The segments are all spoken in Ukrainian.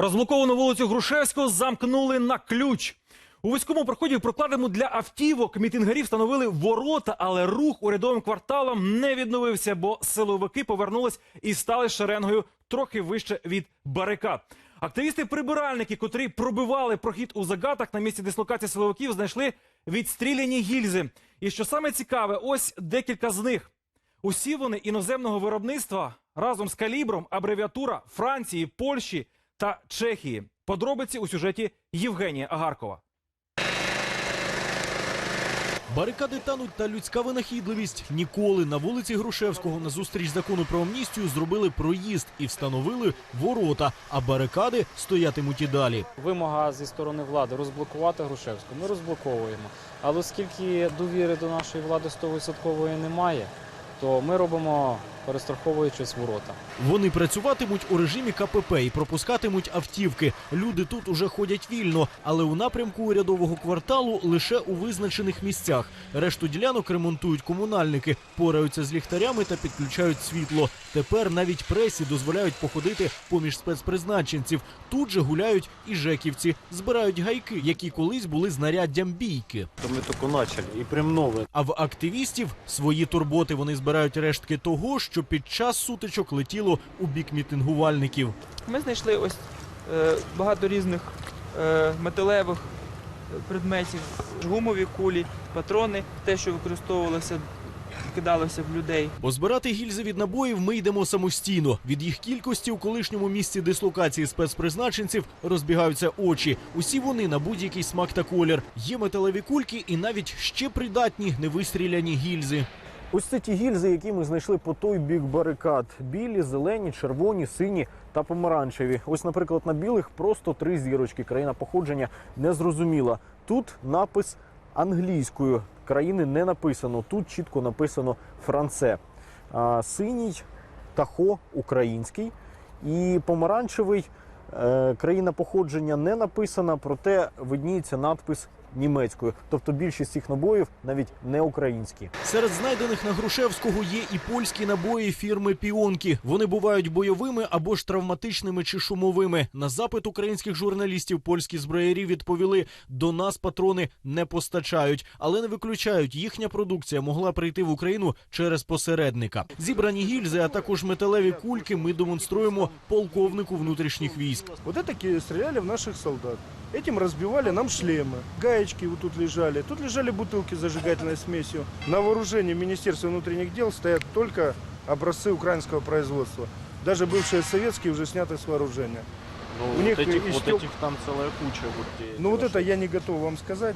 Розблоковану вулицю Грушевського замкнули на ключ. У вузькому проході прокладемо для автівок мітингарі встановили ворота, але рух урядовим кварталом не відновився, бо силовики повернулись і стали шеренгою трохи вище від барикад. Активісти-прибиральники, котрі пробивали прохід у загатах на місці дислокації силовиків, знайшли відстріляні гільзи. І що саме цікаве, ось декілька з них. Усі вони іноземного виробництва разом з калібром, абревіатура Франції, Польщі та Чехії. Подробиці у сюжеті Євгенія Агаркова. Барикади тануть та людська винахідливість. Ніколи на вулиці Грушевського на зустріч закону про амністію зробили проїзд і встановили ворота, а барикади стоятимуть і далі. Вимога зі сторони влади розблокувати Грушевську. Ми розблоковуємо. Але оскільки довіри до нашої влади 100% немає, то ми робимо перестраховуючись ворота. Вони працюватимуть у режимі КПП і пропускатимуть автівки. Люди тут уже ходять вільно, але у напрямку урядового кварталу лише у визначених місцях. Решту ділянок ремонтують комунальники, пораються з ліхтарями та підключають світло. Тепер навіть пресі дозволяють походити поміж спецпризначенців. Тут же гуляють і жеківці, збирають гайки, які колись були знаряддям бійки. То мы только начали, и прям. А в активістів свої турботи вони збирають рештки того, що під час сутичок летіло у бік мітингувальників. Ми знайшли ось е, багато різних е, металевих е, предметів, гумові кулі, патрони, те, що використовувалося, кидалося в людей. Позбирати гільзи від набоїв ми йдемо самостійно. Від їх кількості у колишньому місці дислокації спецпризначенців розбігаються очі. Усі вони на будь-який смак та колір. Є металеві кульки і навіть ще придатні невистріляні гільзи. Ось це ті гільзи, які ми знайшли по той бік барикад: білі, зелені, червоні, сині та помаранчеві. Ось, наприклад, на білих просто три зірочки. Країна походження не зрозуміла. Тут напис англійською. Країни не написано. Тут чітко написано Франце. А синій тахо український і помаранчевий. е, Країна походження не написана, проте видніється надпис німецькою. Тобто більшість цих набоїв навіть не українські. Серед знайдених на Грушевського є і польські набої фірми Піонкі. Вони бувають бойовими або ж травматичними чи шумовими. На запит українських журналістів польські зброярі відповіли: до нас патрони не постачають, але не виключають. Їхня продукція могла прийти в Україну через посередника. Зібрані гільзи, а також металеві кульки. Ми демонструємо полковнику внутрішніх військ. Вот это ки- стреляли в наших солдат. Этим разбивали нам шлемы. Гаечки вот тут лежали. Тут лежали бутылки с зажигательной смесью. На вооружении Министерства внутренних дел стоят только образцы украинского производства. Даже бывшие советские уже сняты с вооружения. Ну, У вот, них этих, и вот этих там целая куча. Вот, Ну вот это я не готов вам сказать.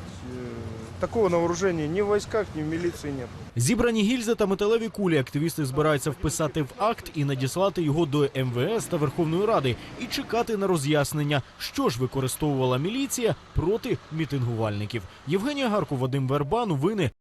Такого на вооружении ни в войсках, ни в милиции нет. Зібрані гільзи та металеві кулі активісти збираються вписати в акт і надіслати його до МВС та Верховної Ради і чекати на роз'яснення, що ж використовувала міліція проти мітингувальників. Євгенія Гарко, Вадим Вербан, новини